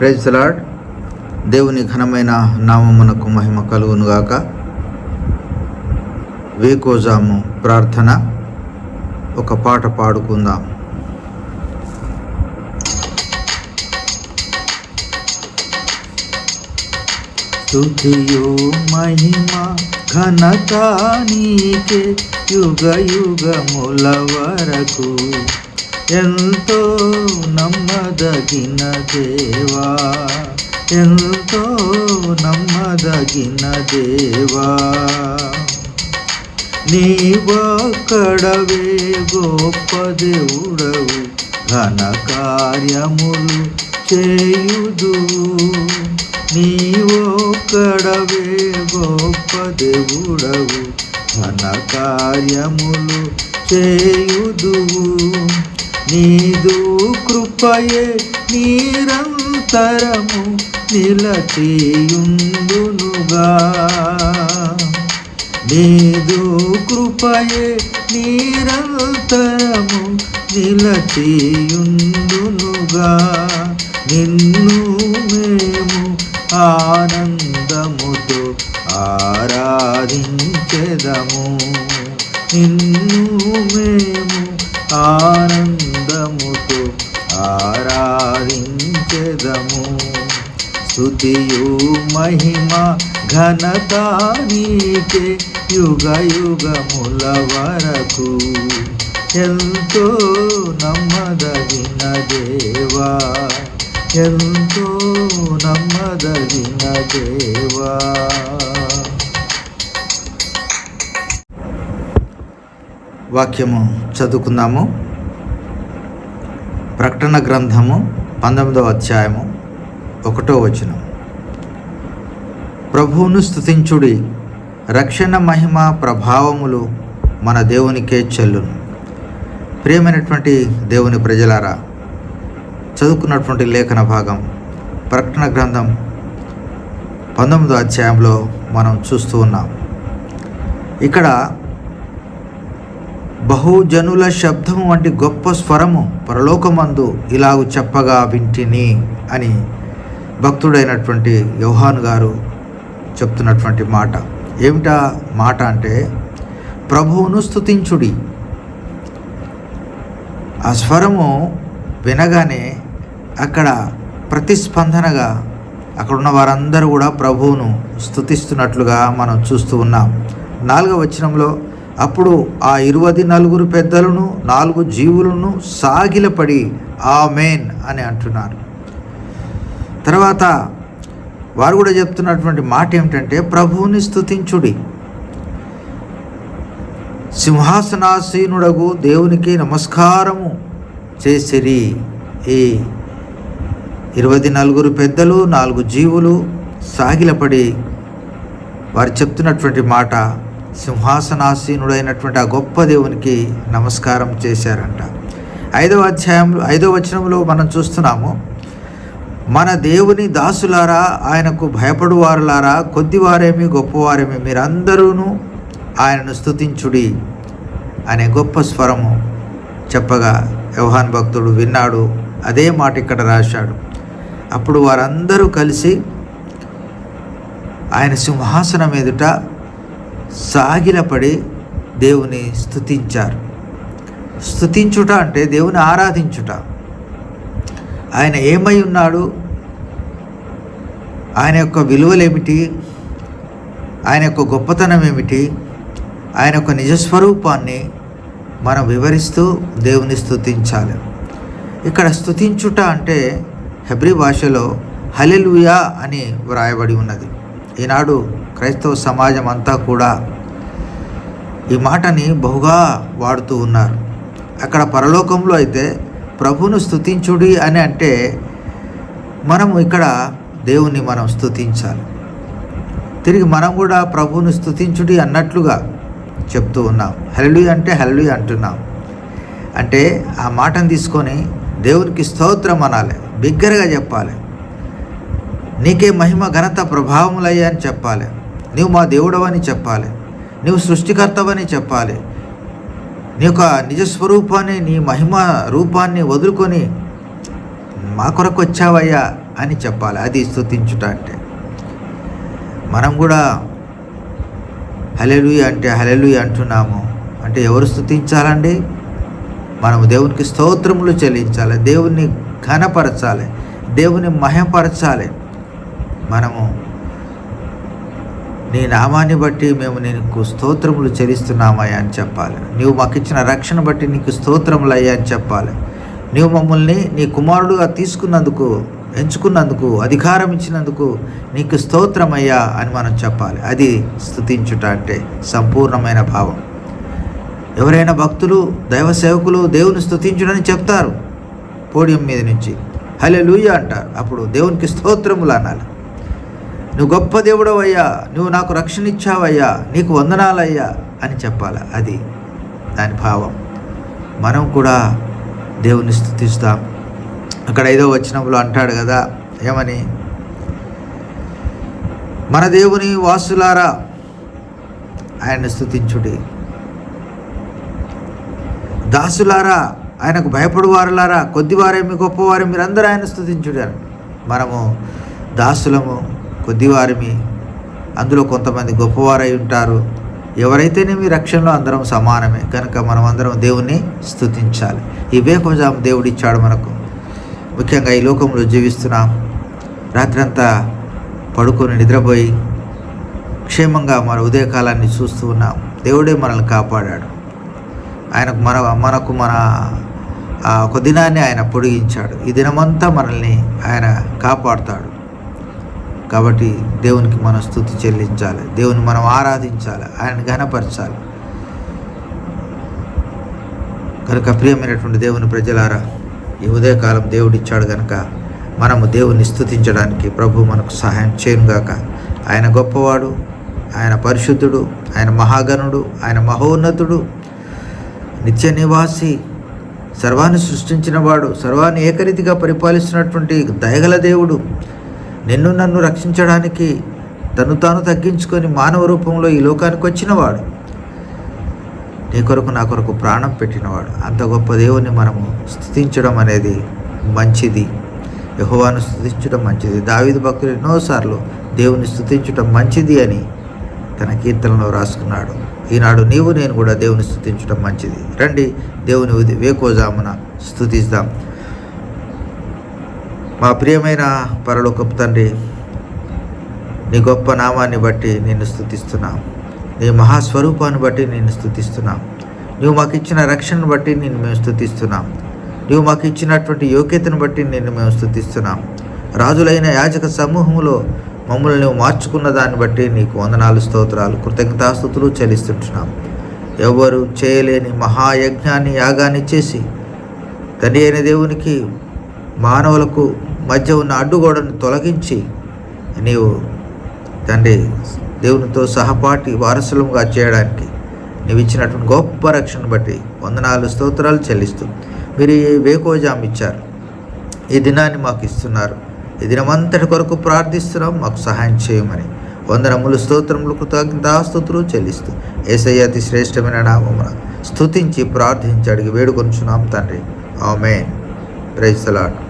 Praise lord దేవుని ఘనమైన నామమునకు మహిమ కలుగునుగాక. వేకోజాము ప్రార్థన. ఒక పాట పాడుకుందాం. స్తుతియో మహిమ ఘనత నీకే యుగ యుగముల వరకు. ఎంతో నమ్మదగిన దేవా ఎంతో నమ్మదగిన దేవా. నీవొక్కడవే గొప్ప దేవుడవు ఘన కార్యములు చేయుదు నీవొక్కడవే గొప్ప దేవుడవు ఘన కార్యములు చేయుదు నీదు కృపయే నిరంతరము నిలచేయుందునుగా. నీదు కృపయే నిరంతరము నిలచేయుందునుగా. నిన్ను మేము ఆనందముతో ఆరాధించెదము. నిన్ను మేము ఆనందముతో ఆరాధించెదము. స్తుతియు మహిమ ఘనత నీకే యుగ యుగముల వరకు ఎంతో నమ్మదగిన దేవా. ఎంతో నమ్మదగిన దేవా. వాక్యము చదువుకుందాము. ప్రకటన గ్రంథము పంతొమ్మిదవ అధ్యాయము ఒకటో వచనం. ప్రభువును స్థుతించుడి రక్షణ మహిమ ప్రభావములు మన దేవునికే చెల్లును. ప్రియమైనటువంటి దేవుని ప్రజలారా చదువుకున్నటువంటి లేఖన భాగం ప్రకటన గ్రంథం పంతొమ్మిదో అధ్యాయంలో మనం చూస్తూ ఉన్నాం. ఇక్కడ బహుజనుల శబ్దము వంటి గొప్ప స్వరము పరలోకమందు ఇలాగు చెప్పగా వింటిని అని భక్తుడైనటువంటి యోహాను గారు చెప్తున్నటువంటి మాట. ఏమిటా మాట అంటే ప్రభువును స్థుతించుడి ఆ స్వరము వినగానే అక్కడ ప్రతిస్పందనగా అక్కడున్న వారందరూ కూడా ప్రభువును స్థుతిస్తున్నట్లుగా మనం చూస్తూ ఉన్నాం. నాలుగవ వచనంలో అప్పుడు ఆ ఇరువది నలుగురు పెద్దలను నాలుగు జీవులను సాగిలపడి ఆమెన్ అని అంటున్నారు. తర్వాత వారు కూడా చెప్తున్నటువంటి మాట ఏమిటంటే ప్రభువుని స్తుతించుడి. సింహాసనాసీనుడగు దేవునికి నమస్కారము చేసిరి. ఈ ఇరవై నలుగురు పెద్దలు నాలుగు జీవులు సాగిలపడి వారు చెప్తున్నటువంటి మాట సింహాసనాసీనుడైనటువంటి ఆ గొప్ప దేవునికి నమస్కారం చేశారంట. ఐదవ అధ్యాయం ఐదవ వచనంలో మనం చూస్తున్నాము మన దేవుని దాసులారా ఆయనకు భయపడువారులారా కొద్దివారేమి గొప్పవారేమి మీరందరూనూ ఆయనను స్తుతించుడి అనే గొప్ప స్వరము చెప్పగా యోహాన్ భక్తుడు విన్నాడు అదే మాట ఇక్కడ రాశాడు. అప్పుడు వారందరూ కలిసి ఆయన సింహాసనం ఎదుట సాగిలపడి దేవుని స్థుతించారు స్థుతించుట అంటే దేవుని ఆరాధించుట. ఆయన ఏమై ఉన్నాడు? ఆయన యొక్క విలువలేమిటి? ఆయన యొక్క గొప్పతనం ఏమిటి ఆయన యొక్క నిజస్వరూపాన్ని మనం వివరిస్తూ దేవుని స్థుతించాలి ఇక్కడ స్థుతించుట అంటే హెబ్రి భాషలో హలెలుయా అని వ్రాయబడి ఉన్నది. ఈనాడు క్రైస్తవ సమాజం అంతా కూడా ఈ మాటని బహుగా వాడుతూ ఉన్నారు. అక్కడ పరలోకంలో అయితే ప్రభును స్తుతించుడి అని అంటే మనము ఇక్కడ దేవుని మనం స్తుతించాలి. తిరిగి మనం కూడా ప్రభువును స్థుతించుడి అన్నట్లుగా చెప్తూ ఉన్నాం. హెల్లు అంటే హెల్లు అంటున్నాం. అంటే ఆ మాటను తీసుకొని దేవునికి స్తోత్రం అనాలి. బిగ్గరగా చెప్పాలి. నీకే మహిమ ఘనత ప్రభావములయ్యా అని చెప్పాలి. నీవు మా దేవుడవని చెప్పాలి. నీవు సృష్టికర్తవని చెప్పాలి. నీ యొక్క నిజస్వరూపాన్ని నీ మహిమ రూపాన్ని వదులుకొని మా కొరకు వచ్చావయ్యా అని చెప్పాలి. అది స్థుతించుట అంటే. మనం కూడా హలెలుయ అంటే హలెలుయ అంటున్నాము. అంటే ఎవరు స్థుతించాలండి మనము దేవునికి స్తోత్రములు చెల్లించాలి. దేవుని ఘనపరచాలి. దేవుని మహిమపరచాలి. మనము నీ నామాన్ని బట్టి మేము నీకు స్తోత్రములు చెల్లిస్తున్నామయ్యా అని చెప్పాలి. నీవు మాకు ఇచ్చిన రక్షణ బట్టి నీకు స్తోత్రములు అయ్యా అని చెప్పాలి. నీవు మమ్మల్ని నీ కుమారుడుగా తీసుకున్నందుకు ఎంచుకున్నందుకు అధికారం ఇచ్చినందుకు నీకు స్తోత్రమయ్యా అని మనం చెప్పాలి. అది స్థుతించుట అంటే సంపూర్ణమైన భావం. ఎవరైనా భక్తులు దైవ సేవకులు దేవుని స్తుతించుడని చెప్తారు. పోడియం మీద నుంచి. హలే లూయ అంటారు. అప్పుడు దేవునికి స్తోత్రములు అనాలి. నువ్వు గొప్ప దేవుడవయ్యా నువ్వు నాకు రక్షణ ఇచ్చావయ్యా నీకు వందనాలయ్యా అని చెప్పాలి. అది దాని భావం. మనం కూడా దేవుని స్థుతిస్తాం. అక్కడ ఐదో వచనంలో అంటాడు కదా ఏమని? మన దేవుని వాసులారా ఆయన్ని స్థుతించుడి. దాసులారా ఆయనకు భయపడువారులారా కొద్దివారేమి గొప్పవారే మీరందరూ ఆయన స్థుతించుడారు మనము దాసులము కొద్దివారిమి. అందులో కొంతమంది గొప్పవారై ఉంటారు. ఎవరైతేనేమి రక్షణలో అందరం సమానమే. కనుక మనం అందరం దేవుణ్ణి స్థుతించాలి ఈ వేకోజాం దేవుడు ఇచ్చాడు మనకు. ముఖ్యంగా ఈ లోకంలో జీవిస్తున్నాం. రాత్రంతా పడుకొని నిద్రపోయి క్షేమంగా మన ఉదయకాలాన్ని చూస్తూ ఉన్నాం. దేవుడే మనల్ని కాపాడాడు. ఆయనకు మన మనకు మన ఒక దినాన్ని ఆయన పొడిగించాడు. ఈ దినమంతా మనల్ని ఆయన కాపాడుతాడు. కాబట్టి దేవునికి మనం స్థుతి చెల్లించాలి. దేవుని మనం ఆరాధించాలి. ఆయన ఘనపరచాలి. కనుక ప్రియమైనటువంటి దేవుని ప్రజలారా ఈ ఉదయకాలం దేవుడిచ్చాడు కనుక మనము దేవుని స్థుతించడానికి ప్రభు మనకు సహాయం చేయనుగాక. ఆయన గొప్పవాడు ఆయన పరిశుద్ధుడు ఆయన మహాగణుడు ఆయన మహోన్నతుడు నిత్య నివాసి సర్వాన్ని సృష్టించినవాడు సర్వాన్ని ఏకరీతిగా పరిపాలిస్తున్నటువంటి దయగల దేవుడు నిన్ను నన్ను రక్షించడానికి తను తాను తగ్గించుకొని మానవ రూపంలో ఈ లోకానికి వచ్చినవాడు. నీ కొరకు నా కొరకు ప్రాణం పెట్టినవాడు. అంత గొప్ప దేవుని మనము స్థుతించడం అనేది మంచిది. యహోవాను స్థుతించడం మంచిది. దావిద భక్తులు ఎన్నోసార్లు దేవుని స్థుతించడం మంచిది అని తన కీర్తనలో రాసుకున్నాడు. ఈనాడు నీవు నేను కూడా దేవుని స్థుతించడం మంచిది. రండి దేవుని వేకోజామున స్థుతిస్తాం మా ప్రియమైన పరలోకపు తండ్రి నీ గొప్ప నామాన్ని బట్టి నిన్ను స్థుతిస్తున్నాం. నీ మహాస్వరూపాన్ని బట్టి నిన్ను స్థుతిస్తున్నాం. నువ్వు మాకు ఇచ్చిన రక్షణను బట్టి నిన్ను మేము స్థుతిస్తున్నాం. నువ్వు మాకు ఇచ్చినటువంటి యోగ్యతను బట్టి నిన్ను మేము స్థుతిస్తున్నాం. రాజులైన యాజక సమూహంలో మమ్మల్ని నువ్వు మార్చుకున్న దాన్ని బట్టి నీకు వందనాలు స్తోత్రాలు కృతజ్ఞతాస్థుతులు చెల్లిస్తుంటున్నాం. ఎవరు చేయలేని మహాయజ్ఞాన్ని యాగాన్ని చేసి తండ్రి అయిన దేవునికి మానవులకు మధ్య ఉన్న అడ్డుగోడను తొలగించి నీవు తండ్రి దేవునితో సహపాటి వారసులంగా చేయడానికి నీవు ఇచ్చినటువంటి గొప్ప రక్షణను బట్టి వందనాలు స్తోత్రాలు చెల్లిస్తూ మీరు ఈ వేకోజాం ఇచ్చారు. ఈ దినాన్ని మాకు ఇస్తున్నారు. ఈ దినమంతటి కొరకు ప్రార్థిస్తున్నాం. మాకు సహాయం చేయమని వందనములు స్తోత్రములు కృతజ్ఞతాస్తుతులు చెల్లిస్తూ ఏసయ్య అతి శ్రేష్టమైన నామమున స్తుతించి ప్రార్థించి అడిగి వేడుకొంచున్నాం తండ్రి. ఆమె ప్రైజ్ అలాట్